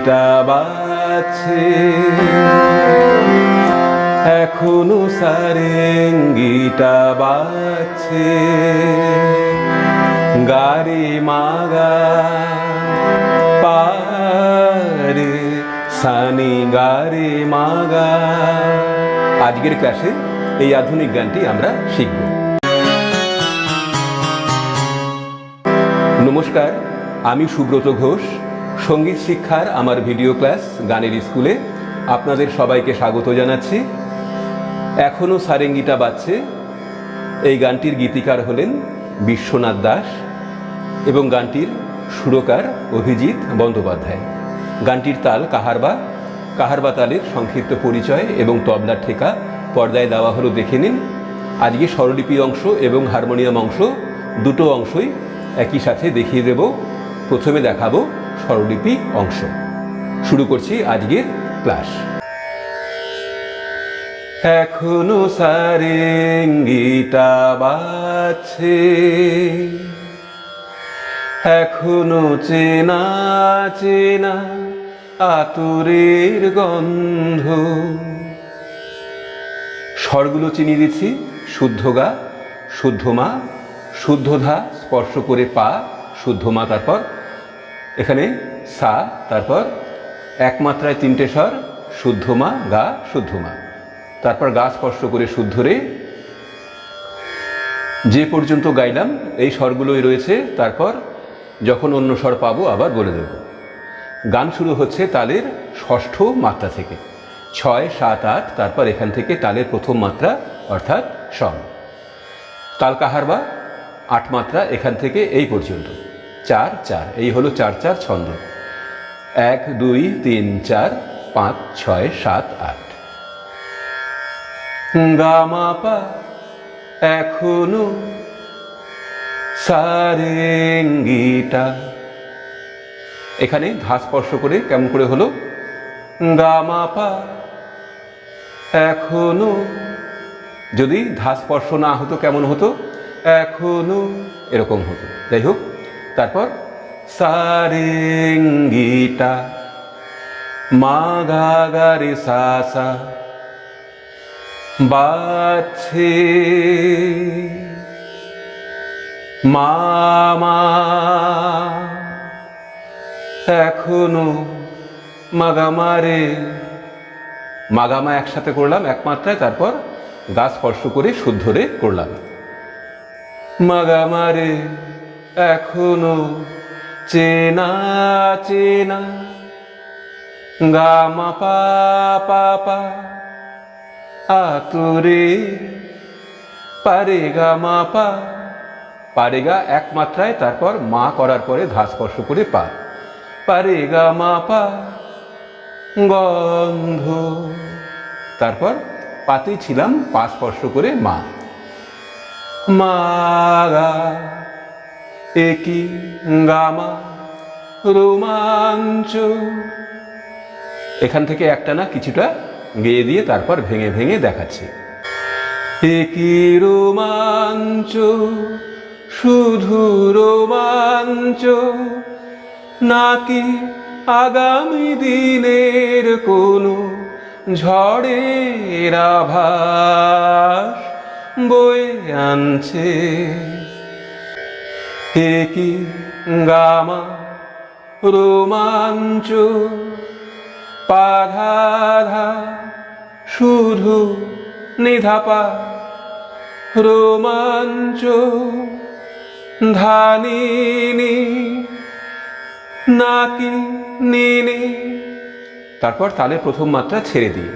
সারেঙ্গিটা বাজছে এখনও সারেঙ্গিটা বাজছে। গাড়ি মাগা পারে সানি গাড়ি মাগা। আজকের ক্লাসে এই আধুনিক গানটি আমরা শিখব। নমস্কার, আমি সুব্রত ঘোষ। সংগীত শিক্ষার আমার ভিডিও ক্লাস গানের স্কুলে আপনাদের সবাইকে স্বাগত জানাচ্ছি। এখনও সারেঙ্গিটা বাজছে। এই গানটির গীতিকার হলেন বিশ্বনাথ দাস এবং গানটির সুরকার অভিজিৎ বন্দ্যোপাধ্যায়। গানটির তাল কাহারবা কাহারবা তালের সংক্ষিপ্ত পরিচয় এবং তবলার ঠেকা পর্দায় দেওয়া হলো দেখে নিন। আজকে স্বরলিপি অংশ এবং হারমোনিয়াম অংশ দুটো অংশই একই সাথে দেখিয়ে দেব। প্রথমে দেখাবো স্বরলিপি অংশ। শুরু করছি আজকের ক্লাস। এখনও সারেঙ্গিটা বাজছে। এখনও চেনা চেনা আতুরের গন্ধ। স্বরগুলো চিনিয়ে দিচ্ছি, শুদ্ধ গা, শুদ্ধ মা, শুদ্ধ ধা, স্পর্শ করে পা, শুদ্ধ মা, তারপর এখানে সা, তারপর একমাত্রায় তিনটে স্বর, শুদ্ধ মা, গা, শুদ্ধ মা। তারপর গা স্পর্শ করে শুদ্ধ রে। যে পর্যন্ত গাইলাম, এই স্বরগুলোই রয়েছে, তারপর যখন অন্য স্বর পাবো আবার বলে দেব। গান শুরু হচ্ছে তালের ষষ্ঠ মাত্রা থেকে। ছয়, সাত, আট, তারপর এখান থেকে তালের প্রথম মাত্রা, অর্থাৎ সম তাল কাহার বা? আট মাত্রা এখান থেকে এই পর্যন্ত। চার চার। এই হলো চার চার ছন্দ। এক, দুই, তিন, চার, পাঁচ, ছয়, সাত, আট। গামাপা এখনও সারেঙ্গিটা। এখানে ধা স্পর্শ করে কেমন করে হলো? গামাপা এখনও। যদি ধা স্পর্শ না হতো কেমন হতো? এখনও এরকম হতো। যাই হোক তারপর সারেঙ্গিটা মা গা গা রে সা সা বাছে, মামা, এখনও মাগামারে। মাগামা একসাথে করলাম এক মাত্রায় তারপর গা স্পর্শ করে, শুদ্ধরে করলাম। মাগামারে এখনও চেনা চেনা। গামা পা পা আতুরে। পারে গা মা পা পারে গা এক মাত্রায় তারপর মা করার পরে ধা স্পর্শ করে পা। পারে গা মা পা গন্ধ। তারপর পাতেই ছিলাম, পা স্পর্শ করে মা। মাগা একই গামা রোমাঞ্চ। এখান থেকে একটা না কিছুটা গেয়ে দিয়ে তারপর ভেঙে ভেঙে দেখাচ্ছি। একই রোমাঞ্চ, শুধু রোমাঞ্চ, নাকি আগামী দিনের কোনো ঝড়ের আভাস বয়ে আনছে? একই গামা রোমাঞ্চ? পাধাধা শুধু নিধাপা রোমাঞ্চ। ধানিনি নাকি নিনি? তারপর তালে প্রথম মাত্রা ছেড়ে দিয়ে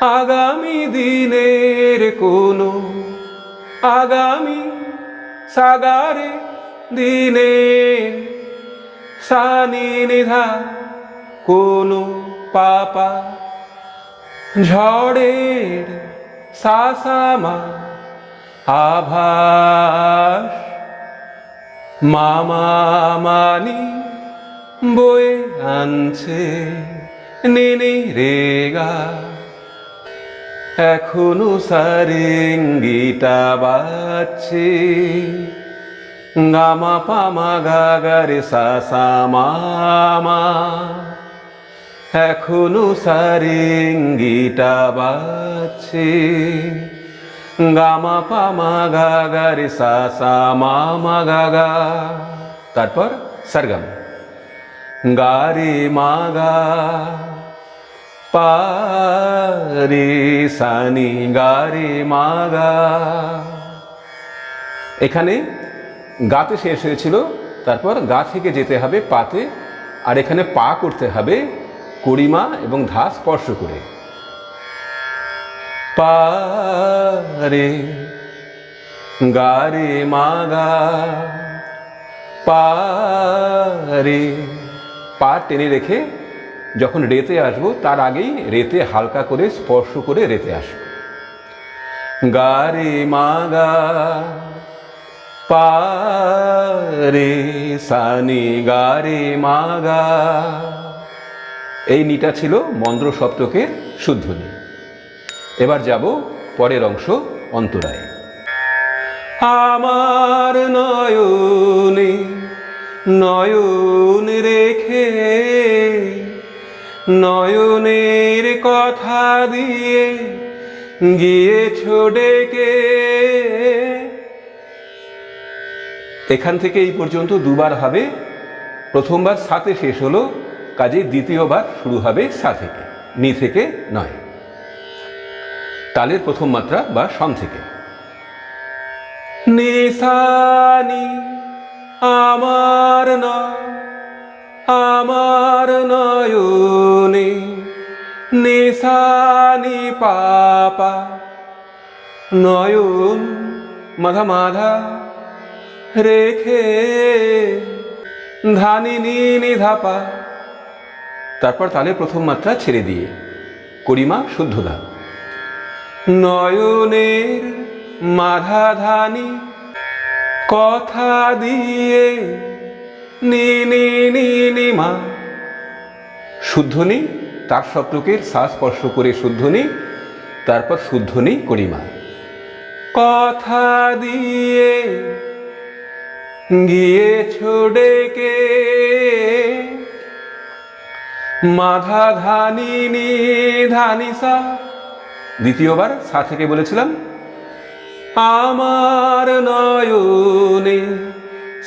আগামী দিনের কোনো আগামী সাগারে দিনে সানি নিধা কোনো পাপা ঝড়ের সাসামা আভাস মামা মানি বয়ে আনছে নিনি রেগা এখনও সারেঙ্গিটা বাজছে। গামা পামা গা গা রে সা সা মা মা এখনও সারেঙ্গিটা বাজছে। গামা পামা গা গা রে সা সা মা মা গা গা তারপর সরগম। গা রে মা গা পা রে সানি গা রে মা গা এখানে গাতে শেষ হয়েছিল, তারপর গা থেকে যেতে হবে পাতে, আর এখানে পা করতে হবে কড়িমা এবং ধা স্পর্শ করে। পা রে গা রে মা গা পা রে পা টেনে রেখে যখন রেতে আসব, তার আগেই রেতে হালকা করে স্পর্শ করে রেতে আসব। গা রে গা, পা রে সানি গা রে এই নিটা ছিল মন্দ্র সপ্তকের শুদ্ধনি এবার যাব পরের অংশ অন্তরায়। আমার নয়নে, নয়ন রেখে নয়নের কথা দিয়ে গিয়েছ ডেকে। এখান থেকে এই পর্যন্ত দুবার হবে। প্রথমবার সাথে শেষ হলো কাজে দ্বিতীয়বার শুরু হবে সা থেকে, নি থেকে নয়। তালের প্রথম মাত্রা বা সম থেকে। নিশানি আমার ন আমার নয়নে নিশানি পাপা, নয়ন মাধা মাধা রেখে ধানি নি ধাপা। তারপর তালে প্রথম মাত্রা ছেড়ে দিয়ে করিমা শুদ্ধদা। নয়নের মাধা ধানি কথা দিয়ে নি নি নি নি মা শুদ্ধনি তার সপ্তকের সা স্পর্শ করে শুদ্ধনি, তারপর শুদ্ধনি করিমা। কথা দিয়ে গিয়েছ ডেকে মাধা ধানিনি ধানিসা দ্বিতীয়বার সা থেকে বলেছিলাম, আমার নয়নে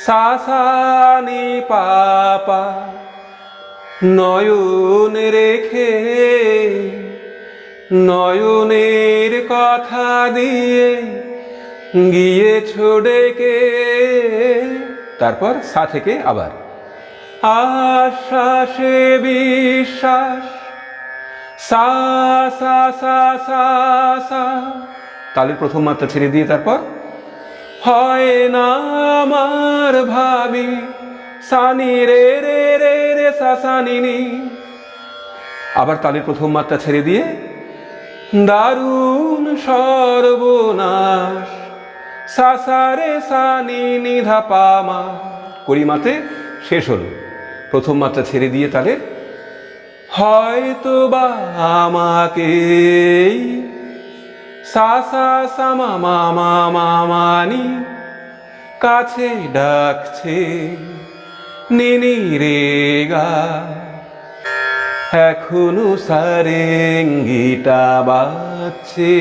সাসানি পাপা নয়ন রেখে, নয়নের কথা দিয়ে গিয়েছ ডেকে। তারপর সা থেকে আবার। আশ্বাসে বিশ্বাস, সা সা সা সা সা। তালের প্রথম মাত্রা ছেড়ে দিয়ে তারপর? হয় না আমার ভাবি, সানি রে রে রে রে সা সানি নি আবার তালের প্রথম মাত্রা ছেড়ে দিয়ে, দারুণ সর্বনাশ, সাসারে সানি নিধা পামা করিমাতে শেষ হলো। প্রথম মাত্রা ছেড়ে দিয়ে তাদের হয়তো বা আমাকে সাসা সামা মামা মামানি কাছে ডাকছে। নিনি রেগা এখনও সারেঙ্গিটা বাজছে।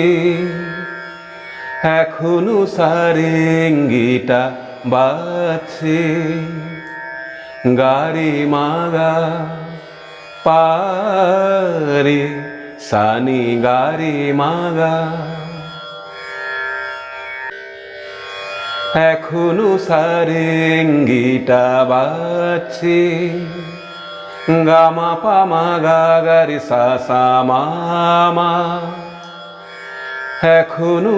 এখনও সারেঙ্গিটা বাজছে। গারে মাগা পারে সানি গারে মাগা এখনও সারেঙ্গিটা বাজছে। গামা পামা গা গারে সা সা মামা। এখনও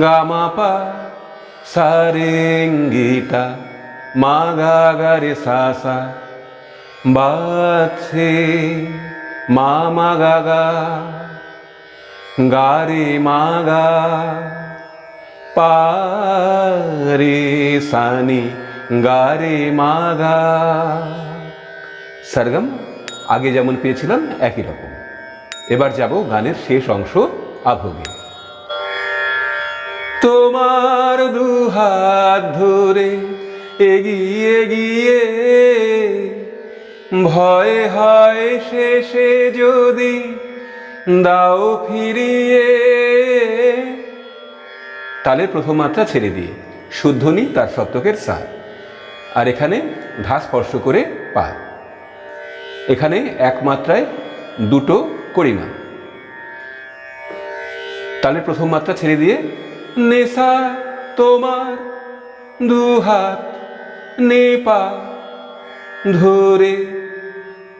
গামা পা সারেঙ্গিটা মা গা গারে সা সা বাজছে। মা মা গা গা গারে মা গা পারে সানি গারে মা গা সরগম, আগে যেমন পেয়েছিলাম একই রকম। এবার যাব গানের শেষ অংশ আভোগে। তোমার দুহাত ধরে এগিয়ে গিয়ে ভয় হয় শেষে যদি দাও ফিরিয়ে তালের প্রথম মাত্রা ছেড়ে দিয়ে শুদ্ধনি তার সপ্তকের সা আর এখানে ধা স্পর্শ করে পা এখানে এক মাত্রায় দুটো করিমা। তালের প্রথম মাত্রা ছেড়ে দিয়ে, নেশা তোমার দু হাত নেপা, ধরে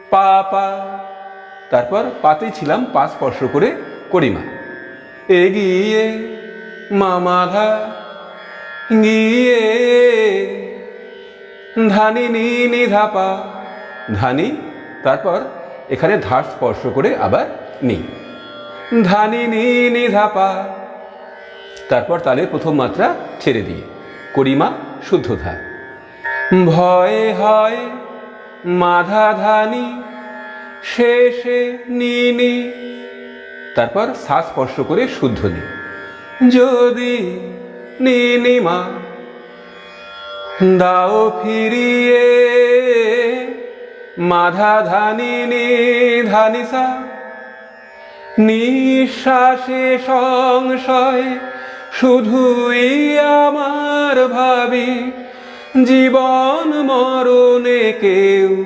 পা পা তারপর পাতেই ছিলাম পা স্পর্শ করে করিমা। এগিয়ে মামাধা গিয়ে ধানি নি নি ধাপা। ধানি, তারপর এখানে ধার স্পর্শ করে আবার নি। ধানি নি নি ধাপা। তারপর তালের প্রথম মাত্রা ছেড়ে দিয়ে করিমা শুদ্ধ ধা ভয়ে হয় মাধা ধানি, শেষে নিনি তারপর শ্বাস স্পর্শ করে শুদ্ধ নি। যদি নিনিমা দাও ফিরিয়ে, মাধা ধানি নি ধানিসা নিঃশ্বাসে সংশয় শুধুই আমার ভাবি, জীবন মরণে কেউ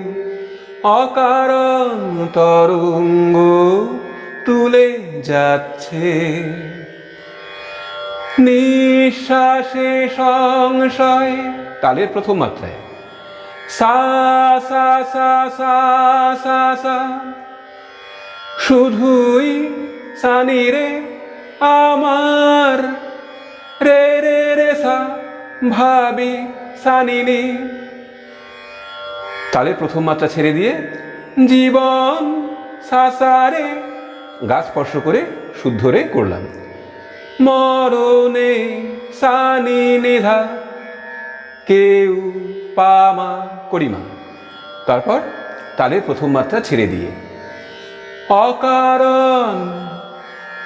অকারণ তরঙ্গ তুলে যাচ্ছে। নিঃশ্বাসে সংশয়। তালের প্রথম মাত্রায় সা সা সা সা সা সা। শুধুই সানি রে আমার। রে রে রে সা ভাবি সানিনি তালের প্রথম মাত্রা ছেড়ে দিয়ে জীবন সাসারে গা স্পর্শ করে শুদ্ধ রে করলাম। মরণে সানি নিধা, কেউ পামা করিমা তারপর তালের প্রথম মাত্রা ছেড়ে দিয়ে। অকারণ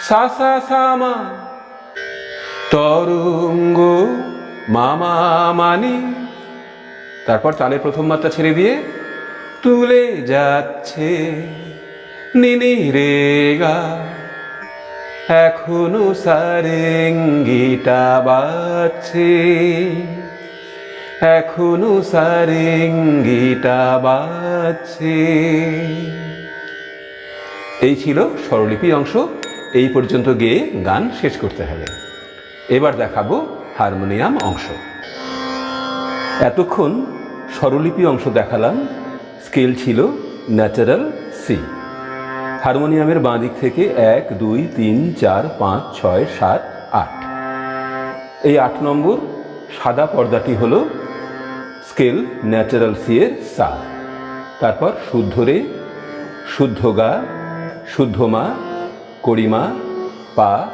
সাসা সামা, তরঙ্গ মামা মানি। তারপর তালের প্রথম মাত্রা ছেড়ে দিয়ে তুলে যাচ্ছে নিনি রেগা এখনও সারেঙ্গিটা বাজছে। এখনও সারেঙ্গিটা বাজছে। এই ছিল স্বরলিপি অংশ। এই পর্যন্ত গেয়ে গান শেষ করতে হবে। এবার দেখাবো হারমোনিয়াম অংশ। এতক্ষণ স্বরলিপি অংশ দেখালাম। স্কেল ছিল ন্যাচারাল সি। হারমোনিয়ামের বাঁ দিক থেকে এক, দুই, তিন, চার, পাঁচ, ছয়, সাত, আট। এই আট নম্বর সাদা পর্দাটি হলো স্কেল ন্যাচারাল সি এর সা। তারপর শুদ্ধ রে, শুদ্ধ গা, শুদ্ধ মা করিমা পা,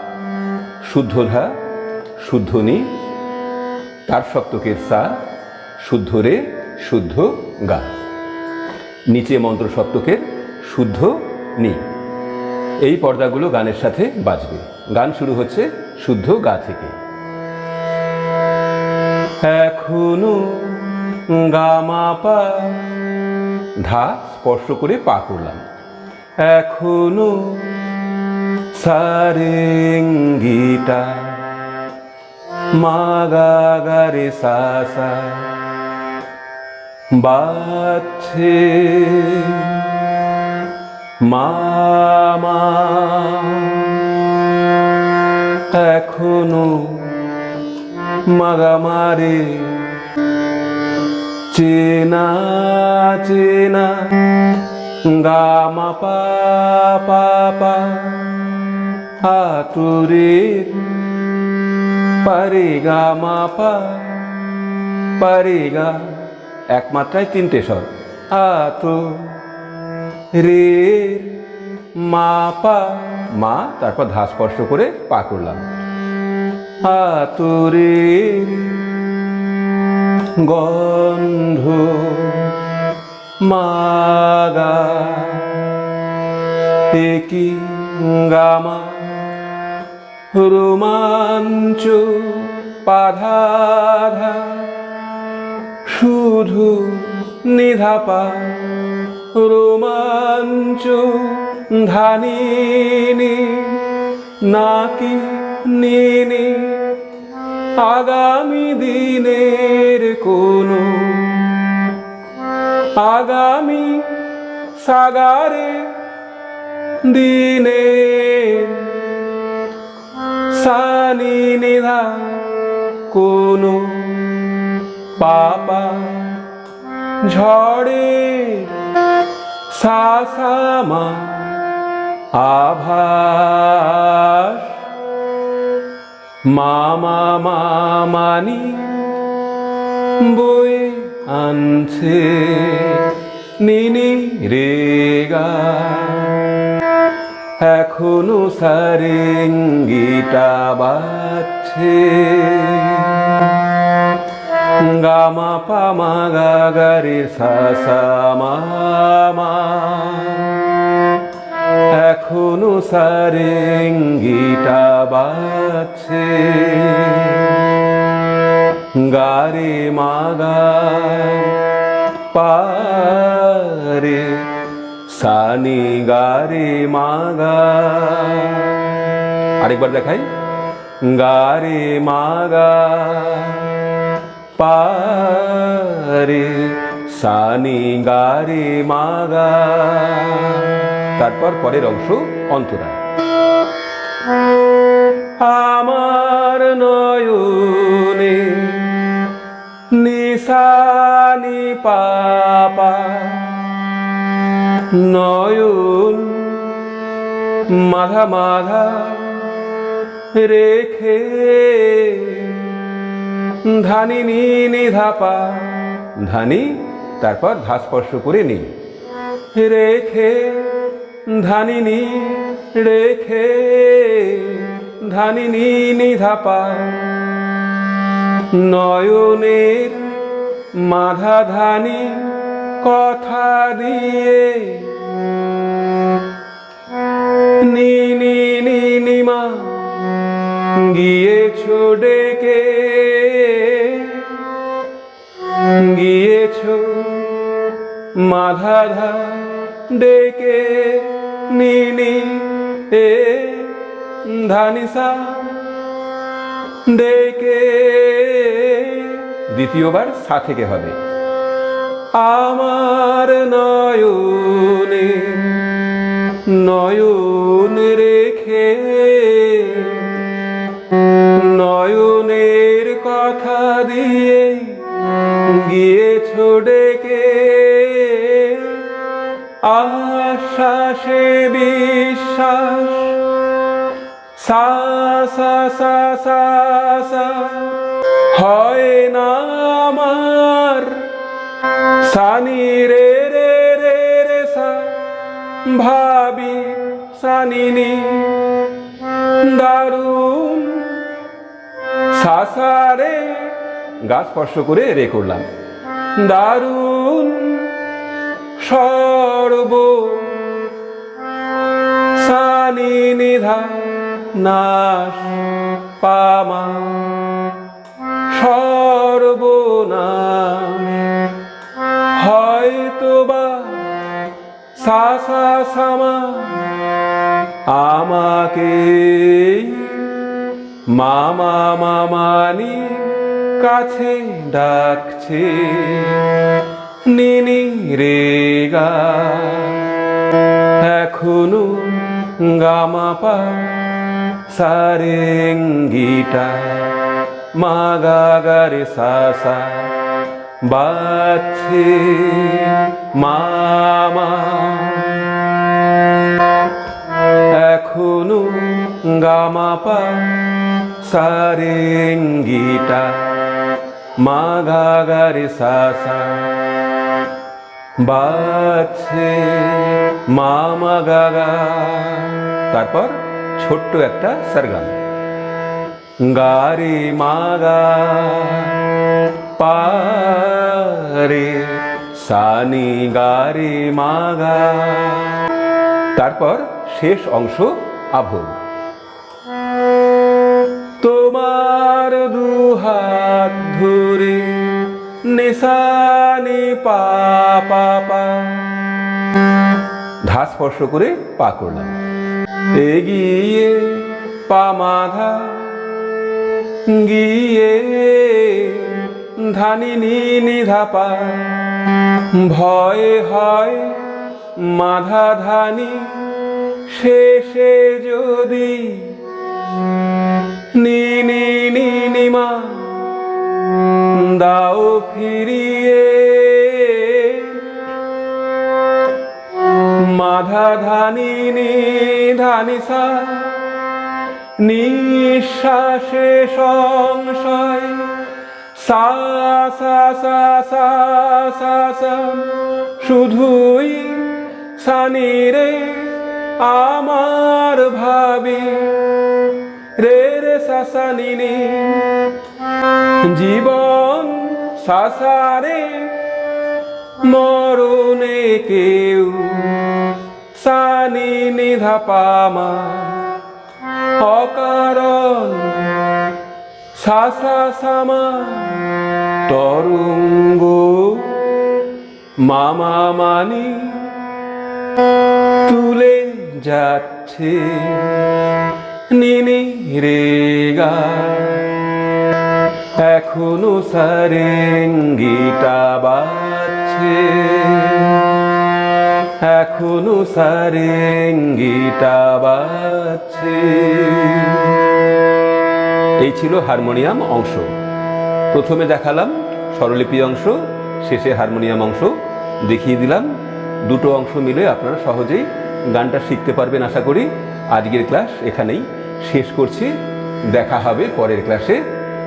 শুদ্ধ ধা, শুদ্ধ নি। তার সপ্তকের সা, শুদ্ধ রে, শুদ্ধ গা। নিচে মন্ত্র সপ্তকের শুদ্ধ নি। এই পর্দাগুলো গানের সাথে বাজবে। গান শুরু হচ্ছে শুদ্ধ গা থেকে। এখনও গামা পা ধা স্পর্শ করে পা করলাম। এখনও সারেঙ্গিটা। মাগাগারে সাসা বাচ্ছে মামা, এখনও মাগামারে চেনা চেনা, গামা পা পা হাতুরের পারে গা পা পারে গা এক মাত্রায় তিনটে স্বর, আতো রে মা পা মা, তারপর ধা স্পর্শ করে পা করলাম। আতরে গন্ধ মাগা। একই গামা রোমাঞ্চ পাধাধা শুধু নিধাপা রোমাঞ্চ ধানিনি, নাকি নিনি? আগামী দিনের কোনো আগামী সাগারে দিনে সানি নিধা কোনো পাপা ঝড়ে সাসামা আভাস। মামা মামানি বই আনছে নিনি রেগা এখনও সারেঙ্গিটা বাজছে। গামা পামা গাগারে সাসা মামা এখনও সারেঙ্গিটা বাজছে। গারে মাগা পারে সানি গারে মাগা আরেকবার দেখাই। গারে মাগা পারে, সানি গারে মাগা। তারপর পরের অংশ অন্তরা। আমার নয়নে নিশানি পাপা, নয়ন মাধা মাধা রেখে ধানি নি নি ধাপা। ধানি, তারপর ধা স্পর্শ করে নি। রেখে, ধানি নি, রেখে, ধানি নি নি ধাপা। নয়নের মাধা ধানি কথা দিয়ে। নি নি নি নি মা, গিয়েছ ডেকে। গিয়েছ মাধা ধা ডেকে নিনি এ ধানিসা ডেকে। দ্বিতীয়বার সা থেকে হবে। আমার নয়নে, নয়ন রেখে ডেকে আশ্বাসে বিশ্বাস। সা সা সা সা সা। হয় না আমার। সানি রে রে রে রে, সা। ভাবি সানিনি দারুণ। সাসারে গা স্পর্শ করে রে করলাম। দারুণ সর্ব সানি নিধা নাশ পামা সর্বনাশ। হয়তো বা সাসা সামা আমাকে মামা মামানি কাছে ডাকছে নিনি রেগা এখনও গামাপা সারেঙ্গিটা মাগাগারে সাসা বাচ্ছে মামা এখনও গামাপা সারেঙ্গিটা মাগাগারে সাসা। বাচ্ছে মামা গাগা। তারপর ছোট্ট একটা সরগাম। গারে মাগা, পারে সানি গারে মাগা। তারপর শেষ অংশ আভোগ। নিশানি পা পা। পা স্পর্শ করে পা করলাম। এগিয়ে পা মাধা, গিয়ে ধানি নি নিধা পা ভয় হয় মাধা ধানি, শেষে যদি নি নি নি মা দাও ফিরিয়ে। মাধা ধানি নি ধানি সা, নিঃশ্বাসে সংশয়। সা সা সা সা সা সা, শুধুই সানি রে, আমার ভাবি। রে রে নি জীবন সাসারে মরণে কেউ সানি নিধা পামা। অকারণ সাসা সামা তরঙ্গ মামা মানি তুলে যাচ্ছে নিনি রেগা এখনও সারেঙ্গিটা বাজছে। এখনও সারেঙ্গিটা বাজছে। এই ছিল হারমোনিয়াম অংশ। প্রথমে দেখালাম স্বরলিপি অংশ, শেষে হারমোনিয়াম অংশ। দেখিয়ে দিলাম, দুটো অংশ মিলে আপনারা সহজেই গানটা শিখতে পারবেন আশা করি। আজকের ক্লাস এখানেই শেষ করছি। দেখা হবে পরের ক্লাসে।